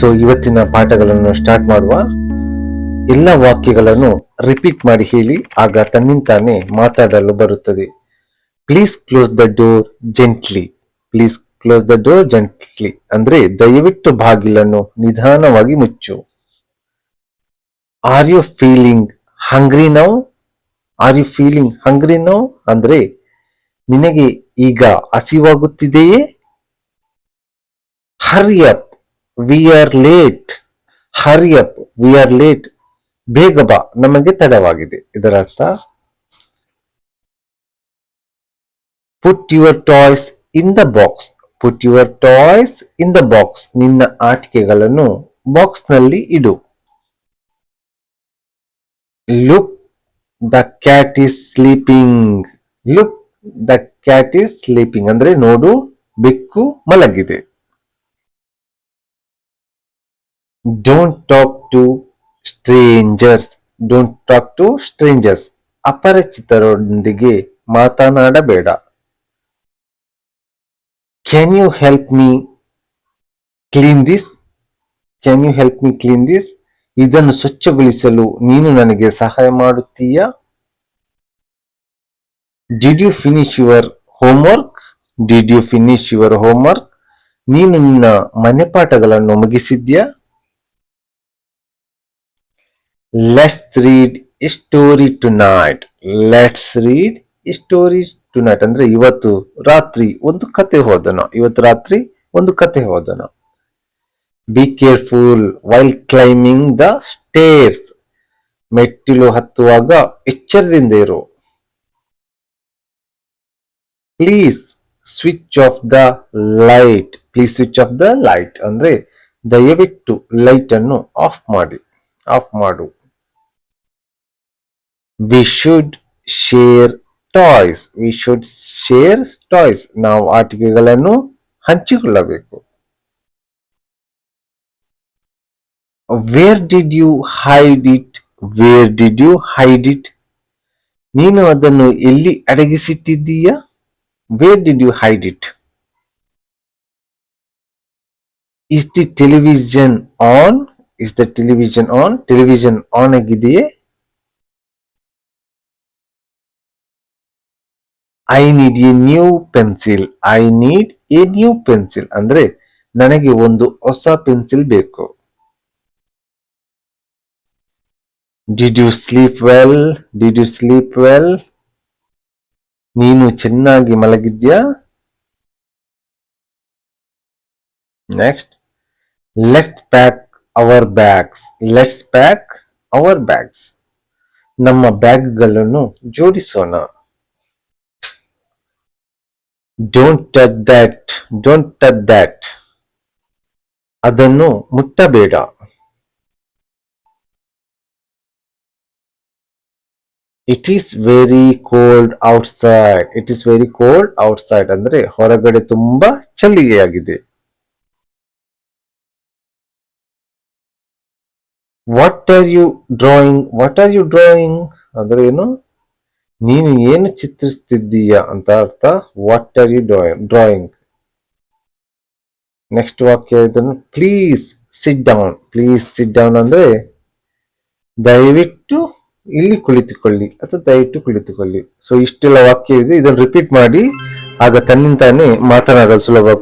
So ಇವತ್ತಿನ ಪಾಠಗಳನ್ನು start ಮಾಡುವ ಎಲ್ಲ ವಾಕ್ಯಗಳನ್ನು ರಿಪೀಟ್ ಮಾಡಿ ಹೇಳಿ, ಆಗ ತನ್ನಿಂತಾನೆ ಮಾತಾಡಲು ಬರುತ್ತದೆ. Please close the door gently please close the door gently ಅಂದ್ರೆ ದಯವಿಟ್ಟು ಬಾಗಿಲನ್ನು ನಿಧಾನವಾಗಿ ಮುಚ್ಚು. Are you feeling hungry now are you feeling hungry now ಅಂದ್ರೆ ನಿನಗೆ ಈಗ ಹಸಿವಾಗುತ್ತಿದೆಯೇ? Hurry up we are late hurry up we are late ಬೇಗ ಬಾ. ನಮಗೆ ತಡವಾಗಿದೆ. ಇದರ ಅರ್ಥ put your toys in the box put your toys in the box ನಿನ್ನ ಆಟಿಕೆಗಳನ್ನು ಬಾಕ್ಸ್ನಲ್ಲಿ ಇಡು. Look the cat is sleeping look the cat is sleeping ಅಂದ್ರೆ ನೋಡು, ಬೆಕ್ಕು ಮಲಗಿದೆ. Don't talk to strangers don't talk to strangers ಅಪರಿಚಿತರೊಂದಿಗೆ ಮಾತನಾಡಬೇಡ. Can you help me clean this can you help me clean this ಇದನ್ನು ಸ್ವಚ್ಛಗೊಳಿಸಲು ನೀನು ನನಗೆ ಸಹಾಯ ಮಾಡುತ್ತೀಯಾ? Did you finish your homework did you finish your homework ನೀನು ನಿನ್ನ ಮನೆ ಪಾಠಗಳನ್ನು ಮುಗಿಸಿದ್ಯಾ? Let's read story tonight let's read story tonight ಅಂದ್ರೆ ಇವತ್ತು ರಾತ್ರಿ ಒಂದು ಕತೆ ಓದೋಣ ಇವತ್ತು ರಾತ್ರಿ ಒಂದು ಕತೆ ಓದೋಣ be careful while climbing the stairs ಮೆಟ್ಟಿಲು ಹತ್ತುವಾಗ ಎಚ್ಚರದಿಂದ ಇರು. Please switch off the light please switch off the light ಅಂದ್ರೆ ದಯವಿಟ್ಟು ಲೈಟ್ ಅನ್ನು ಆಫ್ ಮಾಡಿ. ಆಫ್ ಮಾಡು. We should share toys we should share toys ನಾವು ಆಟಿಕೆಗಳನ್ನು ಹಂಚಿಕೊಳ್ಳಬೇಕು. Where did you hide it where did you hide it ನೀನು ಅದನ್ನು ಎಲ್ಲಿ ಅಡಗಿಸಿಟ್ಟಿದ್ದೀಯಾ? Where did you hide it is the television on is the television on television on ಆಗಿದೆಯೇ? I need a new pencil I need a new pencil ಅಂದ್ರೆ ನನಗೆ ಒಂದು ಹೊಸ pencil ಬೇಕು. Did you sleep well did you sleep well ನೀನು ಚೆನ್ನಾಗಿ ಮಲಗಿದ್ಯಾ? Next let's pack our bags let's pack our bags ನಮ್ಮ ಬ್ಯಾಗ್ಗಳನ್ನು ಜೋಡಿಸೋಣ. Don't touch that don't touch that ಅದನ್ನು ಮುಟ್ಟಬೇಡ. It is very cold outside it is very cold outside ಅಂದ್ರೆ ಹೊರಗಡೆ ತುಂಬಾ ಚಳಿಯಾಗಿದೆ. What are you drawing what are you drawing ಅಂದ್ರೆ ಏನು? ನೀನು ಏನು ಚಿತ್ರಿಸ್ತಿದ್ದೀಯಾ ಅಂತ ಅರ್ಥ what are you drawing drawing next ವಾಕ್ಯ ಇದನ್ನು please sit down please sit down ಅಂದ್ರೆ ದಯವಿಟ್ಟು ಇಲ್ಲಿ ಕುಳಿತುಕೊಳ್ಳಿ ಅಥವಾ ದಯವಿಟ್ಟು ಕುಳಿತುಕೊಳ್ಳಿ. ಸೊ ಇಷ್ಟೆಲ್ಲ ವಾಕ್ಯ ಇದೆ. ಇದನ್ನು ರಿಪೀಟ್ ಮಾಡಿ ಆಗ ತನ್ನಿಂದಾನೆ ಮಾತನಾಡಲು ಸುಲಭ ಆಗ್ತದೆ